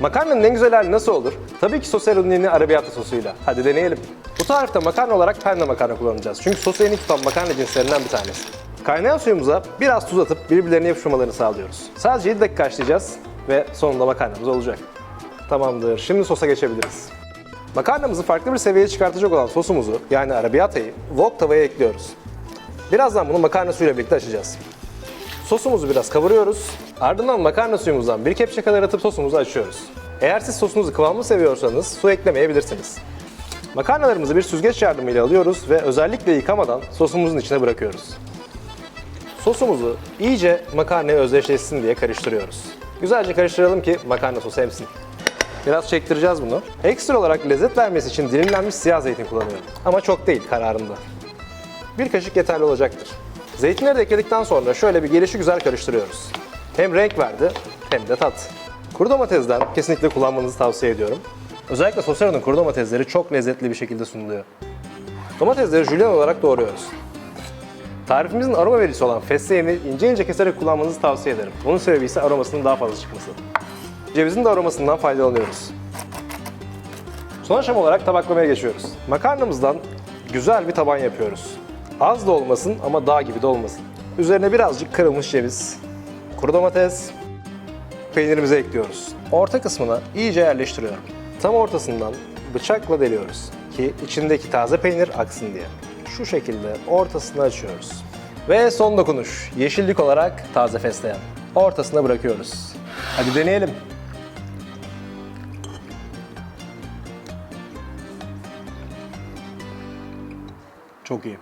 Makarnanın en güzel hali nasıl olur? Tabii ki Sosero'nun yeni arrabbiata sosuyla. Hadi deneyelim. Bu tarifte makarna olarak penne makarna kullanacağız. Çünkü sosu en iyi tutan makarna cinslerinden bir tanesi. Kaynayan suyumuza biraz tuz atıp birbirlerine yapışmamalarını sağlıyoruz. Sadece 7 dakika haşlayacağız ve sonunda makarnamız olacak. Tamamdır. Şimdi sosa geçebiliriz. Makarnamızı farklı bir seviyeye çıkartacak olan sosumuzu yani arrabbiata'yı wok tavaya ekliyoruz. Birazdan bunu makarna suyuyla birlikte açacağız. Sosumuzu biraz kavuruyoruz. Ardından makarna suyumuzdan bir kepçe kadar atıp sosumuzu açıyoruz. Eğer siz sosunuzu kıvamlı seviyorsanız su eklemeyebilirsiniz. Makarnalarımızı bir süzgeç yardımıyla alıyoruz ve özellikle yıkamadan sosumuzun içine bırakıyoruz. Sosumuzu iyice makarnaya özdeşleşsin diye karıştırıyoruz. Güzelce karıştıralım ki makarna sosu emsin. Biraz çektireceğiz bunu. Ekstra olarak lezzet vermesi için dilimlenmiş siyah zeytin kullanıyorum. Ama çok değil kararında. Bir kaşık yeterli olacaktır. Zeytinleri de ekledikten sonra şöyle bir gelişi güzel karıştırıyoruz. Hem renk verdi hem de tat. Kuru domatesden kesinlikle kullanmanızı tavsiye ediyorum. Özellikle Sosero'nun kuru domatesleri çok lezzetli bir şekilde sunuluyor. Domatesleri jülyen olarak doğruyoruz. Tarifimizin aroma vericisi olan fesleğeni ince ince keserek kullanmanızı tavsiye ederim. Bunun sebebi ise aromasının daha fazla çıkması. Cevizin de aromasından faydalanıyoruz. Son aşama olarak tabaklamaya geçiyoruz. Makarnamızdan güzel bir taban yapıyoruz. Az da olmasın ama dağ gibi de olmasın. Üzerine birazcık kırılmış ceviz, kuru domates, peynirimizi ekliyoruz. Orta kısmına iyice yerleştiriyorum. Tam ortasından bıçakla deliyoruz ki içindeki taze peynir aksın diye. Şu şekilde ortasını açıyoruz. Ve son dokunuş, yeşillik olarak taze fesleğen. Ortasına bırakıyoruz. Hadi deneyelim. Çok iyi.